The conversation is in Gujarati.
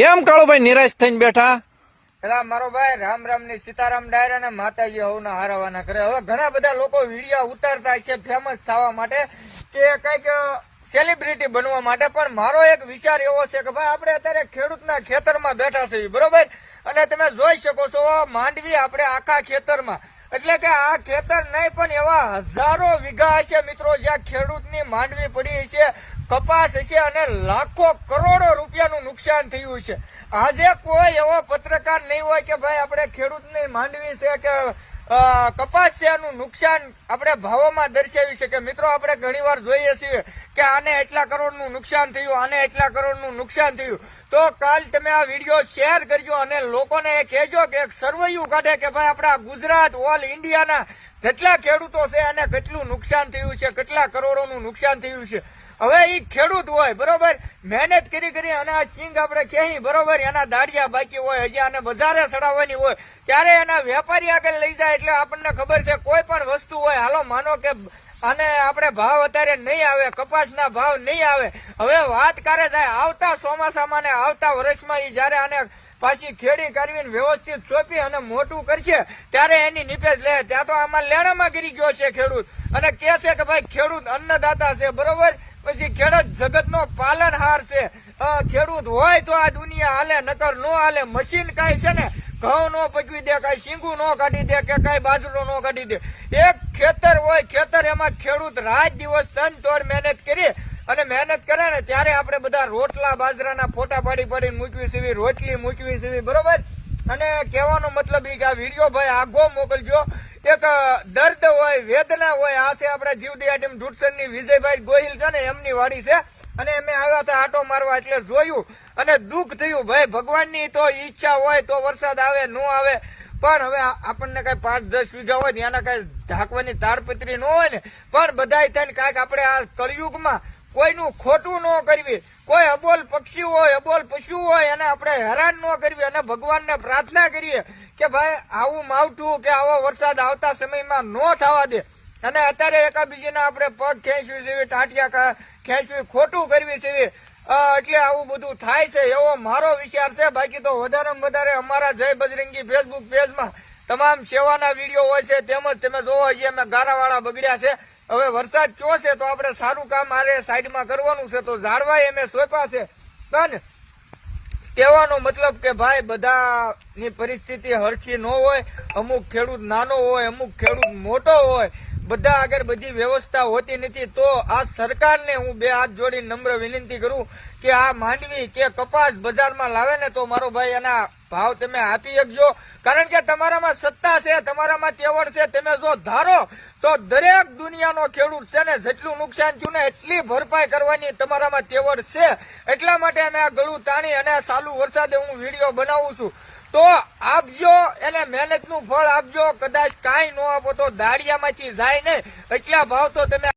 કેમ કાળુભાઈ નિરાશ થઈને બેઠા? એલા મારો ભાઈ રામ રામની સીતારામ ડાયરા ને માતાજી હવના હારવાના કરે. હવે ઘણા બધા લોકો વિડીયા ઉતારતા છે ફેમસ થવા માટે કે કંઈક સેલિબ્રિટી બનવા માટે. પણ મારો એક વિચાર એવો છે કે ભાઈ, આપણે અત્યારે ખેડૂતના ખેતરમાં બેઠા છીએ, બરોબર? અને તમે જોઈ શકો છો, માંડવી આપણે આખા ખેતરમાં એટલે કે આ ખેતર નહીં, પણ એવા હજારો વીઘા હશે મિત્રો, જ્યાં ખેડૂતની માંડવી પડી છે કપાસ હશે અને લાખો કરોડો રૂપિયાનું નુકસાન થયું છે. આજે કોઈ એવો પત્રકાર નહીં હોય કે ભાઈ, આપણે ખેડૂતની માંડવી છે કે કપાસ છે નુકસાન આપણે ભાવોમાં દર્શાવી છે કે મિત્રો, આપણે ઘણીવાર જોઈએ છીએ કે આને એટલા કરોડનું નુકસાન થયું, આને એટલા કરોડનું નુકસાન થયું. તો કાલ તમે આ વીડિયો શેર કરજો અને લોકોને એ કહેજો કે એક સર્વૈયું કાઢે કે ભાઈ, આપણા ગુજરાત, ઓલ ઇન્ડિયાના જેટલા ખેડૂતો છે અને કેટલું નુકસાન થયું છે, કેટલા કરોડોનું નુકસાન થયું છે. હવે ઈ ખેડૂત હોય, બરોબર? મહેનત કરી કરી અને આ સિંગ આપણે ક્યાંય બરોબર? એના દાડિયા બાકી હોય, હજી આને બજારે ચડાવવાની હોય. ત્યારે એના વેપારી આગળ લઈ જાય એટલે આપણને ખબર છે કોઈ પણ વસ્તુ હોય, હાલો માનો કે આને આપણે ભાવ અત્યારે નહીં આવે, કપાસના ભાવ નહીં આવે. હવે વાત કરે જાય આવતા ચોમાસામાં ને આવતા વર્ષમાં એ જ્યારે આને પાછી ખેડી કરવીને વ્યવસ્થિત સોંપી અને મોટું કરશે, ત્યારે એની નિપેજ લે. ત્યાં તો આમાં લેણામાં ગીરી ગયો છે ખેડૂત. અને કે છે કે ભાઈ, ખેડૂત અન્નદાતા છે, બરોબર? પછી ખેડૂત જગતનો પાલનહાર છે. ખેડૂત હોય તો આ દુનિયા હાલે, નકર નો હાલે. મશીન કાંઈ છે ને, ઘઉં નો પકવી દે, કાંઈ શીંગું નો કાઢી દે કે કાંઈ બાજરો નો કાઢી દે. એક ખેતર હોય, ખેતર એમાં ખેડૂત રાત દિવસ તન તોડ મહેનત કરી અને મહેનત કરે ને ત્યારે આપણે બધા રોટલા, બાજરાના ફોટા પાડી પાડીને મૂકવી સીવી, રોટલી મૂકવી સીવી, બરોબર? અને કહેવાનો મતલબ એ કે આ વીડિયો ભાઈ આગો મોકલજો. એક દર્દ હોય, વેદના હોય, આ છે આપણા જીવદયા ટીમ ડુડસનની વિજયભાઈ ગોહિલ છે ને, એમની વાડી છે. અને અમે આવ્યા હતા આટો મારવા એટલે જોયું અને દુઃખ થયું, ભાઈ, ભગવાનની તો ઈચ્છા હોય તો વરસાદ આવે, ન આવે, પણ હવે આપણને કઈ પાંચ દસ વીઘા હોય ત્યાંના કઈ ઢાંકવાની તાડપત્રી ન હોય ને, પણ બધાય થઈને કાંઈક આપણે આ કળિયુગમાં કોઈનું ખોટું ન કરવી, કોઈ અબોલ પક્ષી હોય, અબોલ પશુ હોય, એને આપણે હેરાન ન કરવી, અને ભગવાનને પ્રાર્થના કરીએ કે ભાઈ, આવું માવઠું કે આવો વરસાદ આવતા સમયમાં ન થવા દે. અને અત્યારે એકાબીજીના આપણે પગ ખેંચવી છે, ટાંટિયા ખેંચવી ખોટું કરવી છે. એટલે આવું બધું થાય છે એવો મારો વિચાર છે. બાકી તો વધારેમાં વધારે અમારા જય બજરંગી ફેસબુક પેજમાં તમામ સેવાના વીડિયો હોય છે. તેમજ તમે જોવો, અહીંયા અમે ગારાવાળા બગડ્યા છે. હવે વરસાદ કયો છે તો આપણે સારું કામ આરે સાઈડમાં કરવાનું છે. તો ઝાડવાય અમે સોંપ્યા છે. પણ કહેવાનો મતલબ કે ભાઈ, બધાની પરિસ્થિતિ હરખી ન હોય, અમુક ખેડૂત નાનો હોય, અમુક ખેડૂત મોટો હોય બધા આગળ બધી વ્યવસ્થા હોતી નથી, તો આ સરકારને હું બે હાથ જોડી નમ્ર વિનંતી કરું કે આ માંડવી કે કપાસ બજારમાં લાવે ને તો મારો ભાઈ એના ભાવ તમે આપી શકજો. કારણ કે તમારામાં સત્તા છે, તમારામાં તેવડ છે, તમે જો ધારો તો દરેક દુનિયાનો ખેડૂત છે ને જેટલું નુકસાન થયું ને એટલી ભરપાઈ કરવાની તમારામાં તેવડ છે. એટલા માટે અમે આ ગળું તાણી અને સાલું વરસાદે હું વીડિયો બનાવું છું. તો આપજો, એને મહેનતનું ફળ આપજો. કદાચ કાંઈ ન આપો તો દાડિયામાંથી જાય નહીં. એટલા ભાવ તો તમે